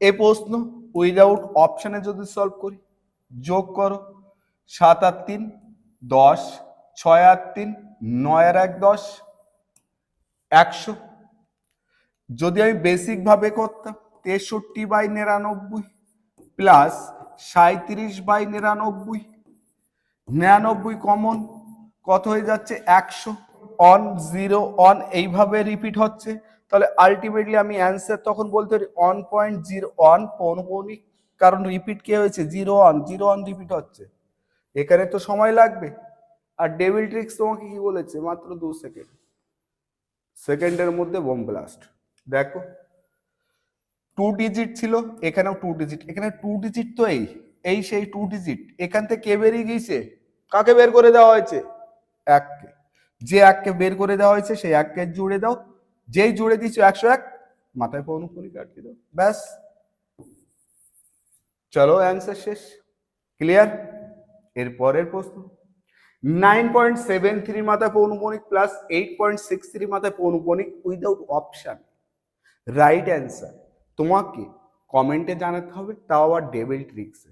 এ প্রশ্ন উইদাউট অপশানে যদি সলভ করি, যোগ করো, সাত আর তিন, দশ, ছয় আর তিন, নয় আর এক দশ, একশো। যদি আমি বেসিক ভাবে করতাম, তেষট্টি বাই নিরানব্বই প্লাস সাঁত্রিশ বাই নিরানব্বই নিরানব্বই কমন কত হয়ে যাচ্ছে? একশো। অন জিরো অন এইভাবে রিপিট হচ্ছে। তাহলে আলটিমেটলি আমি অ্যান্সার তখন বলতে পারি অন পয়েন্ট জিরো অন পৌনপৌনিক কারণ রিপিট কে হয়েছে? Zero one zero one repeat হচ্ছে। এখানে তো সময় লাগবে। আর ডেভিল ট্রিক্স তোমাকে কি বলেছে? মাত্র দু সেকেন্ড সেকেন্ডের মধ্যে বোম ব্লাস্ট দেখো টু ডিজিট ছিল, এখানেও টু ডিজিট এখানে টু ডিজিট তো এই এই সেই টু ডিজিট এখান থেকে কে বেরিয়ে গিয়েছে? কাকে বের করে দেওয়া হয়েছে? এককে যে এককে বের করে দেওয়া হয়েছে, সেই এককে জুড়ে দাও। যেই জুড়ে দিচ্ছ একশো এক, মাথায় পৌনপুনি কাটিয়ে দাও। ব্যাস। চলো অ্যান্সার শেষ। ক্লিয়ার এর পরের প্রশ্ন। নাইন পয়েন্ট সেভেন থ্রি মাথায় পৌনপনিক plus eight point six three মাথায় পৌনপনিক উইদাউট অপশান রাইট অ্যান্সার তোমাকে কমেন্টে জানাতে হবে, তাও আবার ডেবিল ট্রিক্সে